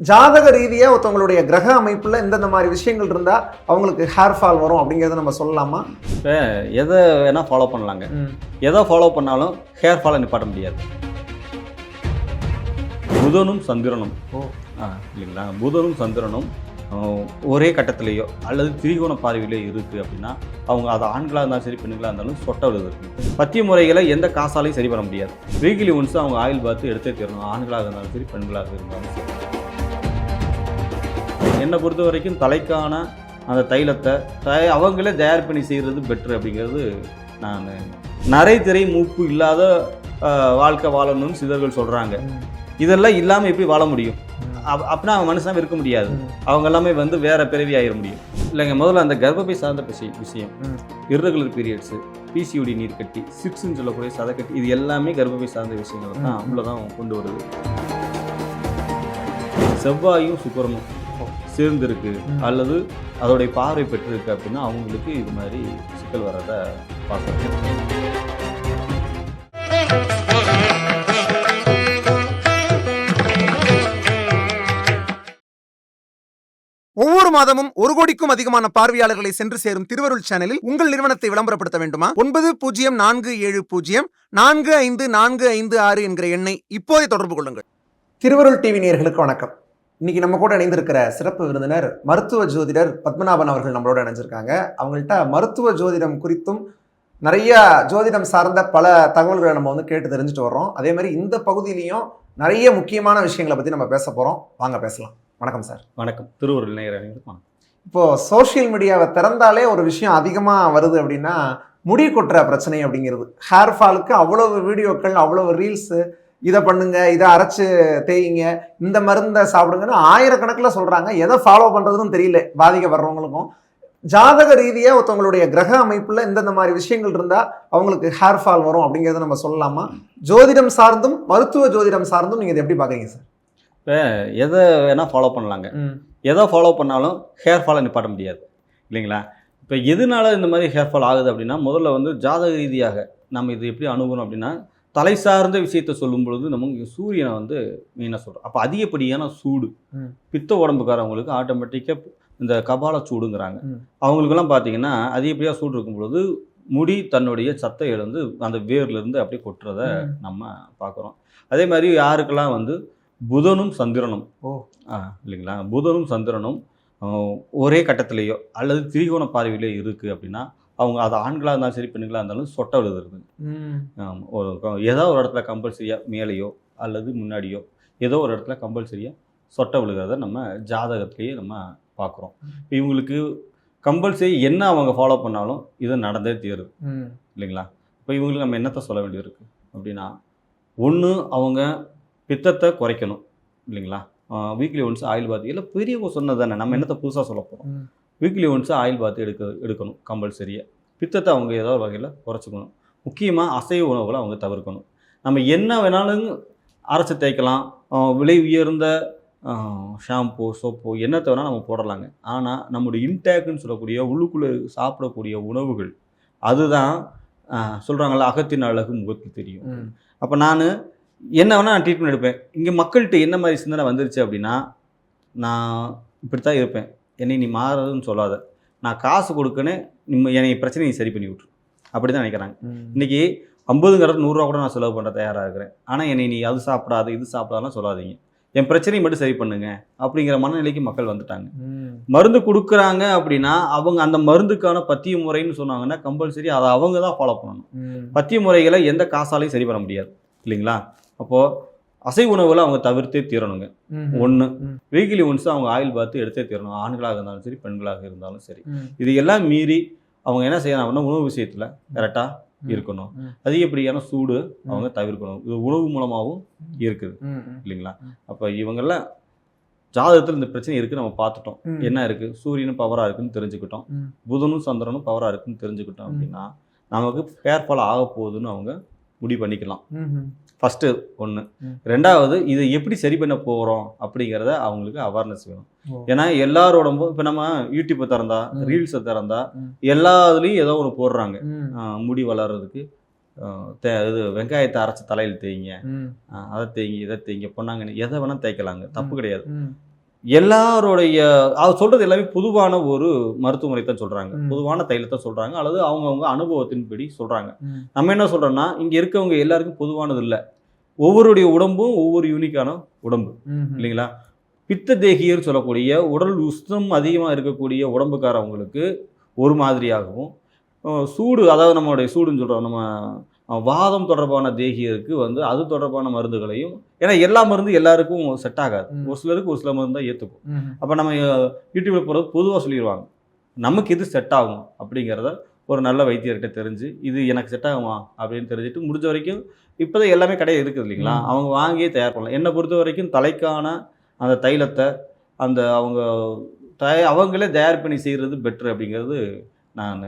ஜாதக ரீதியா ஒருத்தவங்களுடைய கிரக அமைப்புல இந்தந்த மாதிரி விஷயங்கள் இருந்தா அவங்களுக்கு ஹேர் ஃபால் வரும் அப்படிங்கறத நம்ம சொல்லலாமா? இப்போ எதை வேணால் ஃபாலோ பண்ணலாங்க. எதை ஃபாலோ பண்ணாலும் ஹேர் ஃபாலை நிப்பாட்ட முடியாது. புதனும் சந்திரனும். ஓ. இல்லைங்களா? புதனும் சந்திரனும் ஒரே கட்டத்திலேயோ அல்லது திரிகோண பார்வையிலே இருக்குது அப்படின்னா அவங்க அது ஆண்களாக இருந்தாலும் சரி பெண்களாக இருந்தாலும் சொட்ட விழுது இருக்கு. பத்திய முறைகளை எந்த காசாலையும் சரி பண்ண முடியாது. வீக்லி ஒன்ஸ் அவங்க ஆயில் பார்த்து எடுத்தே தீரணும். ஆண்களாக இருந்தாலும் சரி பெண்களாக இருந்தாலும் சரி. என்னை பொறுத்த வரைக்கும் தலைக்கான அந்த தைலத்தை அவங்களே தயார் பண்ணி செய்கிறது பெட்ரு அப்படிங்கிறது நான் நரை திரை மூப்பு இல்லாத வாழ்க்கை வாழணும்னு சிதர்கள் சொல்கிறாங்க இதெல்லாம் இல்லாமல் எப்படி வாழ முடியும்? அப் அப்படின்னா அவன் மனுஷனாக இருக்க முடியாது. அவங்க எல்லாமே வந்து வேற பிறவி ஆயிட முடியும். இல்லைங்க முதல்ல அந்த கர்ப்பப்பை சார்ந்த விஷயம். இர்ரெகுலர் பீரியட்ஸு பிசிஓடி நீர் கட்டி சிப்ஸ்ன்னு சொல்லக்கூடிய சதக்கட்டி இது எல்லாமே கர்ப்பப்பை சார்ந்த விஷயங்கள் தான். அவ்வளோதான் கொண்டு வருது. செவ்வாயும் சுக்கரனும் சேர்ந்துருக்கு. அல்லது அதோடைய பார்வை பெற்றிருக்கு அப்படின்னா அவங்களுக்கு இது மாதிரி சிக்கல் வர்றதை பார்க்குறோம் ஒவ்வொரு மாதமும் ஒரு கோடிக்கும் அதிகமான பார்வையாளர்களை சென்று சேரும் திருவருள் சேனலில் உங்கள் நிறுவனத்தை விளம்பரப்படுத்த வேண்டுமா? ஒன்பது பூஜ்ஜியம் நான்கு ஏழு பூஜ்ஜியம் நான்கு ஐந்து நான்கு ஐந்து ஆறு என்கிற எண்ணை இப்போதே தொடர்பு கொள்ளுங்கள். திருவருள் டிவி நேயர்களுக்கு வணக்கம். இன்னைக்கு நம்ம கூட இணைந்திருக்கிற சிறப்பு விருந்தினர் மருத்துவ ஜோதிடர் பத்மநாபன் அவர்கள் நம்மளோட இணைஞ்சிருக்காங்க. அவங்கள்ட்ட மருத்துவ ஜோதிடம் குறித்தும் நிறைய ஜோதிடம் சார்ந்த பல தகவல்களை நம்ம வந்து கேட்டு தெரிஞ்சுட்டு வர்றோம். அதே மாதிரி இந்த பகுதியிலையும் நிறைய முக்கியமான விஷயங்களை பற்றி நம்ம பேச போகிறோம் வாங்க பேசலாம். வணக்கம் சார். வணக்கம். நேயர் அனைவருக்கும் வணக்கம். இப்போ சோஷியல் மீடியாவை திறந்தாலே ஒரு விஷயம் அதிகமாக வருது அப்படின்னா முடி கொட்டுற பிரச்சனை அப்படிங்கிறது. ஹேர் ஃபாலுக்கு அவ்வளவு வீடியோக்கள் அவ்வளவு ரீல்ஸு இதை பண்ணுங்க இதை அரைச்சு தேய்ங்க இந்த மருந்தை சாப்பிடுங்கன்னு ஆயிரக்கணக்கில் சொல்றாங்க. எதை ஃபாலோ பண்றதுன்னு தெரியல பாதிக்கப்படுறவங்களுக்கும். ஜாதக ரீதியா ஒருத்தவங்களுடைய கிரக அமைப்புல இந்தந்த மாதிரி விஷயங்கள் இருந்தா அவங்களுக்கு ஹேர் ஃபால் வரும் அப்படிங்கிறத நம்ம சொல்லலாமா? ஜோதிடம் சார்ந்தும் மருத்துவ ஜோதிடம் சார்ந்தும் நீங்க இதை எப்படி பாக்குறீங்க சார் எதை வேணால் ஃபாலோ பண்ணலாங்க. எதை ஃபாலோ பண்ணாலும் ஹேர் ஃபாலை நிப்பாட்ட முடியாது இல்லைங்களா? இப்போ எதனால இந்த மாதிரி ஹேர் ஃபால் ஆகுது அப்படின்னா முதல்ல வந்து ஜாதக ரீதியாக நம்ம இது எப்படி அணுகணும் அப்படின்னா தலை சார்ந்த விஷயத்தை சொல்லும் பொழுது நமக்கு சூரியனை வந்து மெயினாக சொல்கிறோம் அப்போ அதிகப்படியான சூடு. பித்த உடம்புக்காரவங்களுக்கு ஆட்டோமேட்டிக்காக இந்த கபால சூடுங்கிறாங்க. அவங்களுக்கெல்லாம் பார்த்தீங்கன்னா அதிகப்படியாக சூடு இருக்கும் பொழுது முடி தன்னுடைய சத்தை இழந்து அந்த வேர்லேருந்து அப்படியே கொட்டுறத. நம்ம பார்க்குறோம் அதே மாதிரி யாருக்கெல்லாம் வந்து புதனும் சந்திரனும் ஓ. இல்லைங்களா புதனும் சந்திரனும் ஒரே கட்டத்திலேயோ அல்லது திரிகோண பார்வையிலே இருக்குது அப்படின்னா அவங்க அது ஆண்களாக இருந்தாலும் சரி பெண்களாக இருந்தாலும் சொட்ட விழுதுறது. ஆமா. ஒரு ஏதோ ஒரு இடத்துல கம்பல்சரியாக மேலேயோ அல்லது முன்னாடியோ ஏதோ ஒரு இடத்துல கம்பல்சரியாக சொட்ட விழுகிறத நம்ம ஜாதகத்திலேயே நம்ம பார்க்குறோம். இவங்களுக்கு கம்பல்சரி என்ன அவங்க ஃபாலோ பண்ணாலும் இது நடந்தே தீருது இல்லைங்களா? இப்போ இவங்களுக்கு நம்ம என்னத்தை சொல்ல வேண்டியிருக்கு? அப்படின்னா ஒன்று அவங்க பித்தத்தை குறைக்கணும். இல்லைங்களா? வீக்லி ஒன்ஸ் ஆயில் பாத் இல்லை பெரியவங்க சொன்னது தானே. நம்ம என்னத்தை புதுசாக சொல்ல போகிறோம். வீக்லி ஒன்ஸ் ஆயில் பாத் எடுக்க எடுக்கணும் கம்பல்சரியாக பித்தத்தை அவங்க ஏதோ ஒரு வகையில் குறைச்சிக்கணும். முக்கியமாக அசைவ உணவுகளை அவங்க தவிர்க்கணும். நம்ம என்ன வேணாலும் அரைச்சி தேய்க்கலாம். விலை உயர்ந்த ஷாம்பு சோப்பு என்னத்தை வேணால் நம்ம போடலாங்க. ஆனால் நம்முடைய இன்டேக்குன்னு சொல்லக்கூடிய உள்ளுக்குள்ளே சாப்பிடக்கூடிய உணவுகள் அதுதான் சொல்கிறாங்கல்ல அகத்தின் அழகு முகத்தில் தெரியும். அப்போ நான் என்ன வேணால் நான் ட்ரீட்மெண்ட் எடுப்பேன். இங்கே மக்கள்கிட்ட என்ன மாதிரி சிந்தனை வந்துருச்சு அப்படின்னா நான் இப்படி தான் இருப்பேன். என்னை நீ மாறுறதுன்னு சொல்லாத. நான் காசு கொடுக்கன்னு நிம்ம என்னை பிரச்சனையை சரி பண்ணி விட்ரு அப்படி தான் நினைக்கிறாங்க இன்றைக்கி ஐம்பதுங்கிறது நூறுரூவா கூட நான் செலவு பண்ண தயாராக இருக்கிறேன். ஆனால் என்னை நீ அது சாப்பிடாத இது சாப்பிடாதெல்லாம் சொல்லாதீங்க. என் பிரச்சனையை மட்டும் சரி பண்ணுங்க அப்படிங்கிற மனநிலைக்கு மக்கள் வந்துட்டாங்க. மருந்து கொடுக்குறாங்க அப்படின்னா அவங்க அந்த மருந்துக்கான பத்திய முறைன்னு சொன்னாங்கன்னா கம்பல்சரி அதை அவங்க தான் ஃபாலோ பண்ணணும். பத்திய முறைகளை எந்த காசாலையும் சரி பண்ண முடியாது. இல்லைங்களா? அப்போது அசை உணவுகளை அவங்க தவிர்த்தே தீரணுங்க. ஒன்று. வீக்லி ஒன்ஸ் அவங்க ஆயில் பார்த்து எடுத்தே தீரணும். ஆண்களாக இருந்தாலும் சரி பெண்களாக இருந்தாலும் சரி. இது எல்லாம் மீறி அவங்க என்ன செய்யணும் உணவு விஷயத்தில் கரெக்டாக இருக்கணும். அதிகப்படியான சூடு அவங்க தவிர்க்கணும். இது உணவு மூலமாகவும் இருக்குது. இல்லைங்களா? அப்போ இவங்கெல்லாம் ஜாதகத்தில் இந்த பிரச்சனை இருக்குது நம்ம பார்த்துட்டோம். என்ன இருக்குது சூரியனும் பவராக இருக்குன்னு தெரிஞ்சுக்கிட்டோம். புதனும் சந்திரனும் பவராக இருக்குன்னு தெரிஞ்சுக்கிட்டோம். அப்படின்னா நமக்கு ஹேர் ஃபால் ஆக போகுதுன்னு அவங்க முடிவு பண்ணிக்கலாம். ஃபஸ்ட்டு ஒன்று. ரெண்டாவது இதை எப்படி சரி பண்ண போகிறோம் அப்படிங்கிறத அவங்களுக்கு அவேர்னஸ் வேணும். ஏன்னா எல்லாரோட இப்போ நம்ம யூடியூப்பை திறந்தா. ரீல்ஸை திறந்தா ம். எல்லாத்துலேயும் ஏதோ ஒன்று போடுறாங்க முடி தே இது வெங்காயத்தை அரைச்சி தலையில் தேய்ங்க அதை தேய்ங்க இதை தேய்ங்க பொண்ணாங்கன்னு எதை வேணால் தேய்க்கலாங்க தப்பு. கிடையாது எல்லாருடைய அவர் சொல்றது எல்லாமே பொதுவான ஒரு மருத்துவ முறை தான் சொல்றாங்க. பொதுவான தைலத்தை சொல்றாங்க. அல்லது அவங்கவுங்க அனுபவத்தின்படி சொல்றாங்க. நம்ம என்ன சொல்றோம்னா இங்க இருக்கவங்க எல்லாருக்கும் பொதுவானது இல்லை. ஒவ்வொருடைய உடம்பும் ஒவ்வொரு யூனிக்கான உடம்பு. இல்லைங்களா? பித்த தேகியர் சொல்லக்கூடிய உடல் உஷ்ணம் அதிகமாக இருக்கக்கூடிய உடம்புக்காரவங்களுக்கு ஒரு மாதிரியாகவும் சூடு அதாவது நம்மளுடைய சூடுன்னு சொல்கிறோம் நம்ம வாதம் தொடர்பான தேகியருக்கு வந்து அது தொடர்பான மருந்துகளையும் ஏன்னா எல்லா மருந்து எல்லாருக்கும் செட் ஆகாது. ஒரு சிலருக்கு ஒரு சில மருந்து தான் ஏற்றுக்கும் அப்போ நம்ம யூடியூப்ல போகிறது பொதுவாக சொல்லிடுவாங்க நமக்கு எது செட் ஆகும்? அப்படிங்கிறத ஒரு நல்ல வைத்தியர்கிட்ட தெரிஞ்சு இது எனக்கு செட் ஆகுமா? அப்படின்னு தெரிஞ்சுட்டு முடிஞ்ச வரைக்கும் இப்போதான் எல்லாமே கடையில் இருக்குது இல்லைங்களா. அவங்க வாங்கியே தயார் பண்ணலாம். என்னை பொறுத்த வரைக்கும் தலைக்கான அந்த தைலத்தை அந்த அவங்க தய அவங்களே தயார் பண்ணி செய்கிறது பெட்ரு அப்படிங்கிறது நான்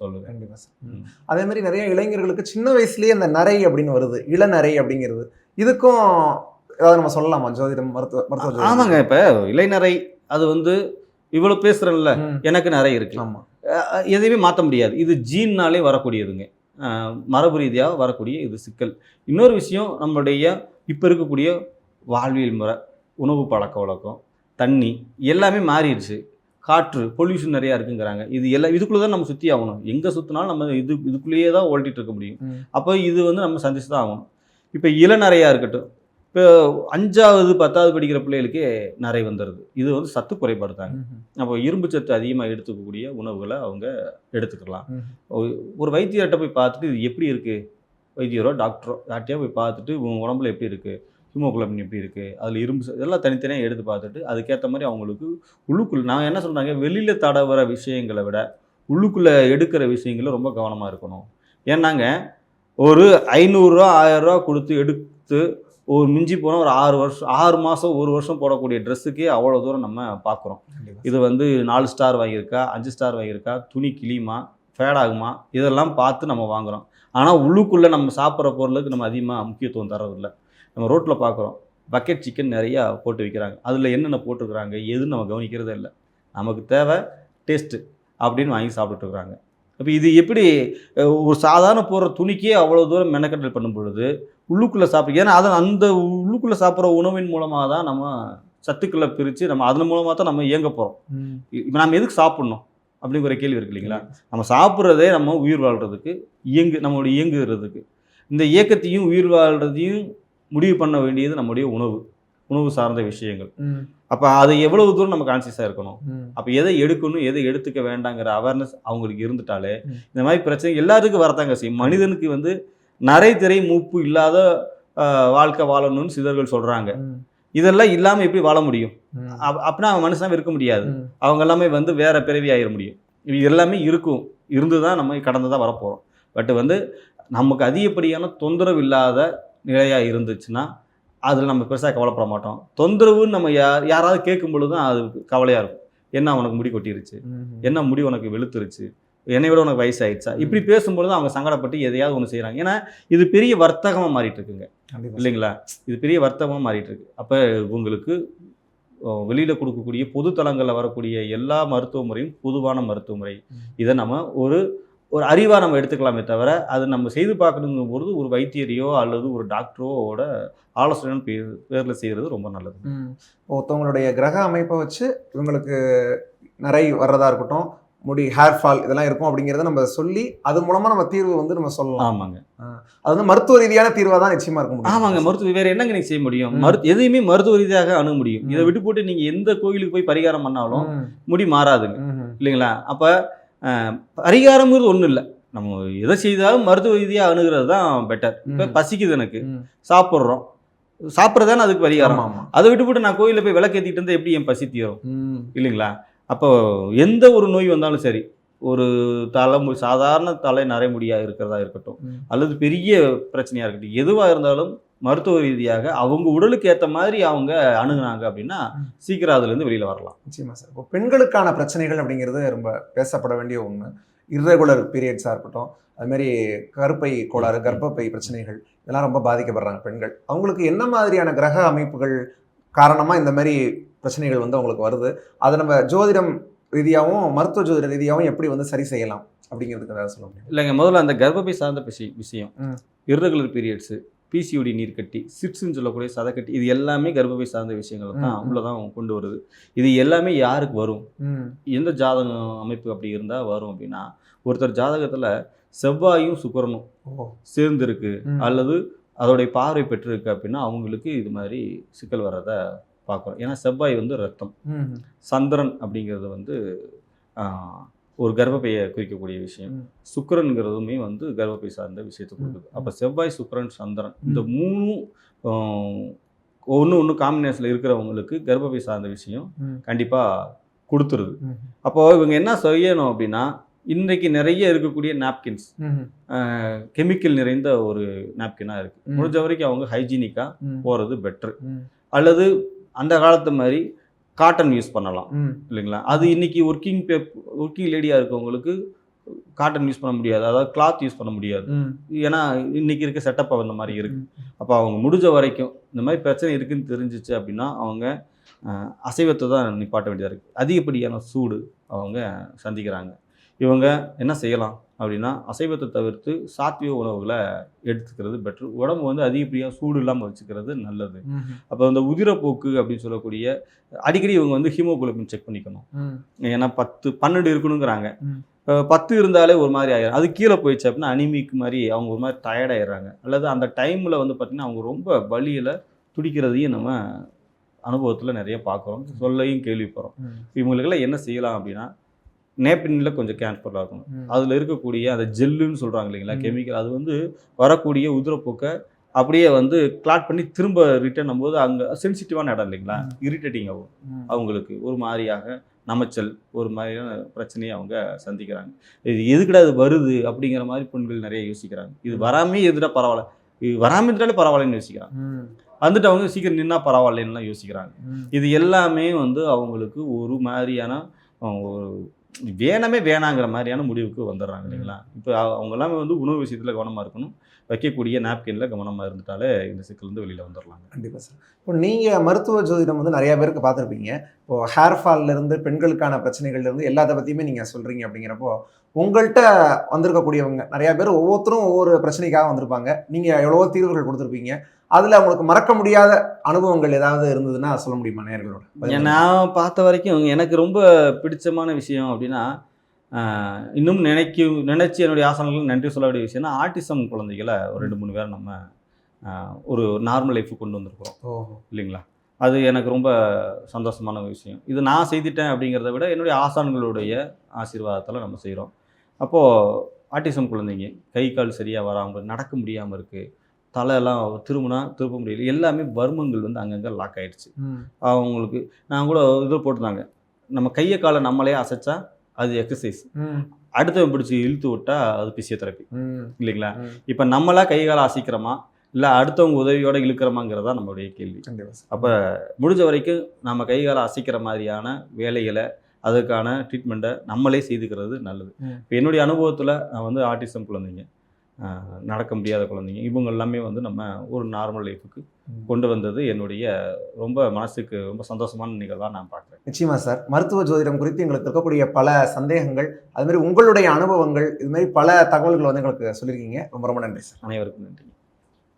சொல்லுவேன் கண்டிப்பா சார். அதே மாதிரி நிறைய இளைஞர்களுக்கு சின்ன வயசுலயே அந்த நரை அப்படின்னு வருது. இளநரை அப்படிங்கிறது. இதுக்கும் ஏதாவது நம்ம சொல்லலாமா? ஜோதிடம் மருத்துவ மருத்துவ? ஆமாங்க. இப்போ இளைநரை அது வந்து இவ்வளோ பேசுகிறேன்ல. எனக்கு நிறைய இருக்கு. எதையுமே மாற்ற முடியாது. இது ஜீன்னாலே வரக்கூடியதுங்க. மரபு ரீதியாக வரக்கூடிய இது சிக்கல். இன்னொரு விஷயம் நம்மளுடைய இப்போ இருக்கக்கூடிய வாழ்வியல் முறை உணவு பழக்க வழக்கம் தண்ணி எல்லாமே மாறிடுச்சு. காற்று பொல்யூஷன் நிறையா இருக்குங்கிறாங்க. இது எல்லாம் இதுக்குள்ளே தான் நம்ம சுற்றி ஆகணும். எங்கே சுற்றினாலும் நம்ம இது இதுக்குள்ளேயே தான் ஓட்டிகிட்டு இருக்க முடியும். அப்போ இது வந்து நம்ம சந்திச்சு தான் ஆகணும். இப்போ இளநரையாக இருக்கட்டும். இப்போ அஞ்சாவது பத்தாவது படிக்கிற பிள்ளைகளுக்கே நிறை வந்துடுது இது வந்து சத்து குறைபாடு தாங்க. அப்போ இரும்பு சத்து அதிகமாக எடுத்துக்கக்கூடிய உணவுகளை அவங்க எடுத்துக்கலாம். ஒரு- வைத்தியர்கிட்ட போய் பார்த்துட்டு இது எப்படி இருக்குது வைத்தியரோ டாக்டரோ யார்கிட்டயோ போய் பார்த்துட்டு உங்கள் உடம்புல எப்படி இருக்குது ஹிமோகுளோபின் எப்படி இருக்குது அதில் இரும்பு இதெல்லாம் தனித்தனியாக எடுத்து பார்த்துட்டு அதுக்கேற்ற மாதிரி அவங்களுக்கு உள்ளுக்குள்ள நான் என்ன சொல்கிறாங்க வெளியில் தடவர விஷயங்களை விட உள்ளுக்குள்ளே எடுக்கிற விஷயங்கள ரொம்ப கவனமாக இருக்கணும். ஏன்னாங்க ஒரு ஐநூறுரூவா ஆயிரரூவா கொடுத்து எடுத்து ஒரு மிஞ்சி போனால் ஒரு ஆறு வருஷம் ஆறு மாதம் ஒரு வருஷம் போடக்கூடிய ட்ரெஸ்ஸுக்கே அவ்வளோ தூரம் நம்ம பார்க்குறோம். இது வந்து நாலு ஸ்டார் வாங்கியிருக்கா அஞ்சு ஸ்டார் வாங்கியிருக்கா துணி கிளியுமா ஃபேட் ஆகுமா இதெல்லாம் பார்த்து நம்ம வாங்குறோம். ஆனால் உள்ளுக்குள்ளே நம்ம சாப்பிட்ற பொருளுக்கு நம்ம அதிகமாக முக்கியத்துவம் தரதில்லை நம்ம ரோட்டில் பார்க்குறோம் பக்கெட் சிக்கன் நிறையா போட்டு விற்கிறாங்க அதில் என்னென்ன போட்டிருக்கிறாங்க? எதுன்னு நம்ம கவனிக்கிறதே இல்லை. நமக்கு தேவை டேஸ்ட்டு அப்படின்னு வாங்கி சாப்பிட்டுட்டு இருக்கிறாங்க இப்போ இது எப்படி ஒரு சாதாரண போடுற துணிக்கே அவ்வளோ தூரம் மெனக்கட்டல் பண்ணும் பொழுது உள்ளுக்குள்ளே சாப்பிடு ஏன்னா அதை அந்த உள்ளுக்குள்ளே சாப்பிட்ற உணவின் மூலமாக தான் நம்ம சத்துக்களை பிரித்து நம்ம அதன் மூலமாக தான் நம்ம இயங்க போகிறோம். இப்போ நம்ம எதுக்கு சாப்பிட்ணும்? அப்படிங்கிற கேள்வி இருக்கு இல்லைங்களா? நம்ம சாப்பிட்றதே நம்ம உயிர் வாழ்கிறதுக்கு இயங்கு நம்மளுடைய இயங்குகிறதுக்கு. இந்த இயக்கத்தையும் உயிர் வாழ்கிறதையும் முடிவு பண்ண வேண்டியது நம்முடைய உணவு உணவு சார்ந்த விஷயங்கள். அப்போ அது எவ்வளவு தூரம் நம்ம கான்சியஸாக இருக்கணும். அப்போ எதை எடுக்கணும் எதை எடுத்துக்க வேண்டாங்கிற அவேர்னஸ் அவங்களுக்கு இருந்துட்டாலே. இந்த மாதிரி பிரச்சனை எல்லாத்துக்கும் வரத்தாங்க செய்யும். மனிதனுக்கு வந்து நரை திரை மூப்பு இல்லாத வாழ்க்கை வாழணும்னு சிதர்கள் சொல்கிறாங்க. இதெல்லாம் இல்லாமல் எப்படி வாழ முடியும்? அப்படின்னா அவன் மனுஷனாக இருக்க முடியாது. அவங்க எல்லாமே வந்து வேற பிறவி ஆயிட முடியும். இது எல்லாமே இருக்கும். இருந்து தான் நம்ம கடந்து தான் வரப்போகிறோம் பட் வந்து நமக்கு அதிகப்படியான தொந்தரவு இல்லாத நிலையாக இருந்துச்சுன்னா அதில் நம்ம பெருசாக கவலைப்பட மாட்டோம். தொந்தரவுன்னு நம்ம யா யாராவது கேட்கும் பொழுது தான் அது கவலையாக இருக்கும். என்ன உனக்கு முடி கொட்டிருச்சு. என்ன முடி உனக்கு வெளுத்துருச்சு? என்னை விட உனக்கு வயசாயிடுச்சா? இப்படி பேசும்பொழுது அவங்க சங்கடப்பட்டு எதையாவது ஒன்று செய்கிறாங்க ஏன்னா இது பெரிய வர்த்தகமாக மாறிட்டு இருக்குங்க. இல்லைங்களா? இது பெரிய வர்த்தகமாக மாறிட்டு இருக்கு. அப்போ உங்களுக்கு வெளியில் கொடுக்கக்கூடிய பொது தளங்களில் வரக்கூடிய எல்லா மருத்துவ முறையும் பொதுவான மருத்துவ முறை. இதை நம்ம ஒரு ஒரு அறிவாக நம்ம எடுத்துக்கலாமே தவிர அது நம்ம செய்து பார்க்கணுங்கும் பொழுது ஒரு வைத்தியரையோ அல்லது ஒரு டாக்டரோட ஆலோசனை பேர் பேரில் செய்கிறது ரொம்ப நல்லது. ஒருத்தவங்களுடைய கிரக அமைப்பை வச்சு இவங்களுக்கு நிறை வர்றதா இருக்கட்டும் முடி ஹேர் ஃபால் இதெல்லாம் இருக்கும் அப்படிங்கிறத நம்ம சொல்லி அது மூலமா நம்ம தீர்வு வந்து நம்ம சொல்லலாம் ஆமாங்க அது வந்து மருத்துவ ரீதியான தீர்வா தான் நிச்சயமா இருக்க முடியும் ஆமாங்க மருத்துவ வேற என்னங்க நீங்க செய்ய முடியும். மருத்து எதையுமே மருத்துவ ரீதியாக அணுக முடியும் இதை. விட்டு போட்டு நீங்க எந்த கோயிலுக்கு போய் பரிகாரம் பண்ணாலும். முடி மாறாதுங்க. இல்லைங்களா அப்போ பரிகாரம்ங்கிறது ஒன்றும் இல்லை நம்ம எதை செய்தாலும் மருத்துவ ரீதியாக அணுகிறது தான் பெட்டர் இப்போ. பசிக்குது எனக்கு. சாப்பிட்றோம் சாப்பிட்றதானே அதுக்கு பரிகாரம். அதை விட்டு போட்டு நான் கோயிலில் போய் விளக்கேற்றிட்டு இருந்தால் எப்படி என் பசி தீரும். இல்லைங்களா அப்போ எந்த ஒரு நோய் வந்தாலும் சரி ஒரு தலைமுடி சாதாரண தலை நரைமுடியாக இருக்கிறதா இருக்கட்டும். அல்லது பெரிய பிரச்சனையாக இருக்கட்டும் எதுவாக இருந்தாலும் மருத்துவ ரீதியாக அவங்க உடலுக்கு ஏற்ற மாதிரி அவங்க அணுகுனாங்க அப்படின்னா. சீக்கிரம் அதுலேருந்து வெளியில் வரலாம். நிச்சயமா சார். இப்போ பெண்களுக்கான பிரச்சனைகள் அப்படிங்கிறது ரொம்ப பேசப்பட வேண்டிய ஒன்று irregular பீரியட்ஸாக இருக்கட்டும் அது மாதிரி கருப்பை கோளாறு கர்ப்பப்பை பிரச்சனைகள் இதெல்லாம் ரொம்ப பாதிக்கப்படுறாங்க பெண்கள். அவங்களுக்கு என்ன மாதிரியான கிரக அமைப்புகள் காரணமாக இந்த மாதிரி பிரச்சனைகள் வந்து அவங்களுக்கு வருது? அதை நம்ம ஜோதிடம் ரீதியாகவும் மருத்துவ ஜோதிட ரீதியாகவும் எப்படி வந்து சரி செய்யலாம் அப்படிங்கிறதுக்கு சொல்ல முடியும்? இல்லைங்க முதல்ல அந்த கர்ப்பப்பை சார்ந்த விஷயம். விஷயம் irregular பீரியட்ஸு பிசிஓடி நீர்க்கட்டி சிட்ஸ்ன்னு சொல்லக்கூடிய சதக்கட்டி இது எல்லாமே கர்ப்பப்பை சார்ந்த விஷயங்கள் தான். உள்ளதான் கொண்டு வருது இது எல்லாமே யாருக்கு வரும். எந்த ஜாதகம் அமைப்பு அப்படி இருந்தால் வரும் அப்படின்னா ஒருத்தர் ஜாதகத்தில் செவ்வாயும் சுக்கிரனும். சேர்ந்துருக்கு. அல்லது அதோடைய பார்வை பெற்றிருக்கு அப்படின்னா அவங்களுக்கு இது மாதிரி சிக்கல் வர்றதை பார்க்குறோம் ஏன்னா செவ்வாய் வந்து ரத்தம். சந்திரன் அப்படிங்கிறது வந்து ஒரு கர்ப்பப்பையை குறிக்கக்கூடிய விஷயம். சுக்கிரனுங்கிறதுமே வந்து கர்ப்பப்பை சார்ந்த விஷயத்தை கொடுக்குது. அப்போ செவ்வாய் சுக்கிரன் சந்திரன் இந்த மூணும் ஒன்று ஒன்று காம்பினேஷனில் இருக்கிறவங்களுக்கு கர்ப்பப்பை சார்ந்த விஷயம். கண்டிப்பாக கொடுத்துருது. அப்போ இவங்க என்ன செய்யணும் அப்படின்னா இன்றைக்கு நிறைய இருக்கக்கூடிய நாப்கின்ஸ். கெமிக்கல் நிறைந்த ஒரு நாப்கினாக இருக்குது. முடிஞ்ச வரைக்கும் அவங்க ஹைஜீனிக்காக. போகிறது பெட்ரு. அல்லது அந்த காலத்து மாதிரி காட்டன் யூஸ் பண்ணலாம். இல்லைங்களா அது இன்னைக்கு ஒர்க்கிங் பேப் ஒர்க்கிங் லேடியாக இருக்கவங்களுக்கு காட்டன் யூஸ் பண்ண முடியாது அதாவது கிளாத் யூஸ் பண்ண முடியாது. ஏன்னா இன்னைக்கு இருக்க செட்டப் அந்த மாதிரி இருக்கு. அப்போ அவங்க முடிஞ்ச வரைக்கும் இந்த மாதிரி பிரச்சனை இருக்குன்னு தெரிஞ்சிச்சு அப்படின்னா அவங்க அசைவத்தை தான் நிப்பாட்ட வேண்டியதாக இருக்குது அதிகப்படியான சூடு அவங்க சந்திக்கிறாங்க இவங்க என்ன செய்யலாம் அப்படின்னா அசைவத்தை தவிர்த்து சாத்விக உணவுகளை எடுத்துக்கிறது பெட்ரு உடம்பு வந்து அதிகப்படியாக சூடு இல்லாமல் வச்சுக்கிறது நல்லது. அப்போ அந்த உதிரப்போக்கு அப்படின்னு சொல்லக்கூடிய அடிக்கடி இவங்க வந்து ஹீமோகுளோபின் செக் பண்ணிக்கணும். ஏன்னா பத்து பன்னெண்டு இருக்கணுங்கிறாங்க. பத்து இருந்தாலே ஒரு மாதிரி ஆயிரும். அது கீழே போயிடுச்சு அப்படின்னா அனிமிக் மாதிரி அவங்க ஒரு மாதிரி டயர்ட் ஆயிடுறாங்க. அல்லது அந்த டைமில் வந்து பார்த்திங்கன்னா அவங்க ரொம்ப வலியில் துடிக்கிறதையும் நம்ம அனுபவத்தில் நிறைய பார்க்குறோம். சொல்லையும் கேள்விப்படுறோம். இவங்களுக்கெல்லாம் என்ன செய்யலாம் அப்படின்னா நேப்பினில் கொஞ்சம் கேர்ஃபுல்லாக இருக்கணும். அதில் இருக்கக்கூடிய அந்த ஜெல்லுன்னு சொல்கிறாங்க இல்லைங்களா. கெமிக்கல் அது வந்து வரக்கூடிய உதிரப்போக்கை அப்படியே வந்து கிளாட் பண்ணி திரும்ப ரிட்டர்ன் போது அங்கே சென்சிட்டிவான இடம் இல்லைங்களா. இரிட்டேட்டிங் ஆகும். அவங்களுக்கு ஒரு மாதிரியாக நமச்சல் ஒரு மாதிரியான பிரச்சனையை அவங்க சந்திக்கிறாங்க இது எதுக்குடா இது வருது அப்படிங்கிற மாதிரி பெண்கள் நிறைய யோசிக்கிறாங்க இது வராமே எதுடா பரவாயில்ல இது வராமல் இருந்தாலே பரவாயில்லன்னு யோசிக்கிறாங்க. வந்துட்டு அவங்க சீக்கிரம் நின்னா பரவாயில்லன்னுலாம் யோசிக்கிறாங்க. இது எல்லாமே வந்து அவங்களுக்கு ஒரு மாதிரியான ஒரு வேணாமே வேணாங்கிற மாதிரியான முடிவுக்கு வந்துடுறாங்க இல்லைங்களா? இப்போ அவங்க எல்லாமே வந்து உணவு விஷயத்தில் கவனமாக இருக்கணும். வைக்கக்கூடிய நாப்கின்ல கவனமாக இருந்துட்டாலே இந்த சிக்கல்லேருந்து வெளியில் வந்துடலாங்க கண்டிப்பாக சார். இப்போ நீங்கள் மருத்துவ ஜோதிடம் வந்து நிறைய பேருக்கு பார்த்துருப்பீங்க. இப்போ ஹேர் ஃபால்ல இருந்து பெண்களுக்கான பிரச்சனைகள்ல இருந்து எல்லாத்த பற்றியுமே நீங்கள் சொல்கிறீங்க அப்படிங்கிறப்போ உங்கள்கிட்ட வந்திருக்கக்கூடியவங்க நிறைய பேர் ஒவ்வொருத்தரும் ஒவ்வொரு பிரச்சனைக்காக வந்திருப்பாங்க. நீங்கள் எவ்வளவோ தீர்வுகள் கொடுத்துருப்பீங்க. அதில் உங்களுக்கு மறக்க முடியாத அனுபவங்கள் ஏதாவது இருந்ததுன்னா சொல்ல முடியுமா நேர்களோட? நான் பார்த்த வரைக்கும் எனக்கு ரொம்ப பிடிச்சமான விஷயம் அப்படின்னா இன்னும் நினைக்கும் நினைச்சு என்னுடைய ஆசனங்களுக்கு நன்றி சொல்ல வேண்டிய விஷயம்னா ஆட்டிசம் குழந்தைகளை ஒரு ரெண்டு மூணு பேரை நம்ம ஒரு நார்மல் லைஃபுக்கு கொண்டு வந்திருக்கிறோம். இல்லைங்களா? அது எனக்கு ரொம்ப சந்தோஷமான விஷயம். இது நான் செய்துட்டேன் அப்படிங்கிறத விட என்னுடைய ஆசான்களுடைய ஆசீர்வாதத்தில் நம்ம செய்கிறோம் அப்போது ஆட்டிசம் குழந்தைங்க கை கால் சரியாக வராமல் நடக்க முடியாமல் இருக்குது தலையெல்லாம் திரும்பினா திருப்ப முடியல. எல்லாமே வர்மங்கள் வந்து அங்கங்கே லாக் ஆயிடுச்சு. ம். அவங்களுக்கு நான் கூட இது போட்டிருந்தாங்க. நம்ம கையை காலை நம்மளே அசைச்சா அது எக்ஸசைஸ் அடுத்தவன் பிடிச்சி இழுத்து விட்டா அது பிசியோதெரப்பி இல்லைங்களா. இப்போ நம்மளா கை காலை அசைக்கிறோமா? இல்லை அடுத்தவங்க உதவியோட இழுக்கிறோமாங்கிறது நம்மளுடைய கேள்வி. அப்போ முடிஞ்ச வரைக்கும் நம்ம கை காலை அசைக்கிற மாதிரியான வேலைகளை அதுக்கான ட்ரீட்மெண்ட்டை நம்மளே செய்துக்கிறது நல்லது. இப்போ என்னுடைய அனுபவத்தில் நான் வந்து ஆட்டிசம் குழந்தைங்க. நடக்க முடியாத குழந்தைங்க. இவங்க எல்லாமே வந்து நம்ம ஒரு நார்மல் லைஃபுக்கு. கொண்டு வந்தது என்னுடைய ரொம்ப மனசுக்கு ரொம்ப சந்தோஷமான நிகழ்வாக நான் பார்க்குறேன். நிச்சயமா சார். மருத்துவ ஜோதிடம் குறித்து எங்களுக்கு இருக்கக்கூடிய பல சந்தேகங்கள் அது மாதிரி உங்களுடைய அனுபவங்கள் இது மாதிரி பல தகவல்களை வந்து எங்களுக்கு சொல்லியிருக்கீங்க. ரொம்ப ரொம்ப நன்றி சார். அனைவருக்கும் நன்றி.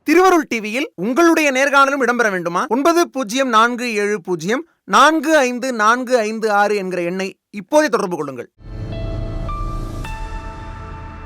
திருவருள் டிவியில் உங்களுடைய நேர்காணலும் இடம்பெற வேண்டுமா? ஒன்பது பூஜ்ஜியம் நான்கு ஏழு பூஜ்ஜியம் நான்கு ஐந்து நான்கு ஐந்து ஆறு என்கிற எண்ணை இப்போதே தொடர்பு கொள்ளுங்கள்.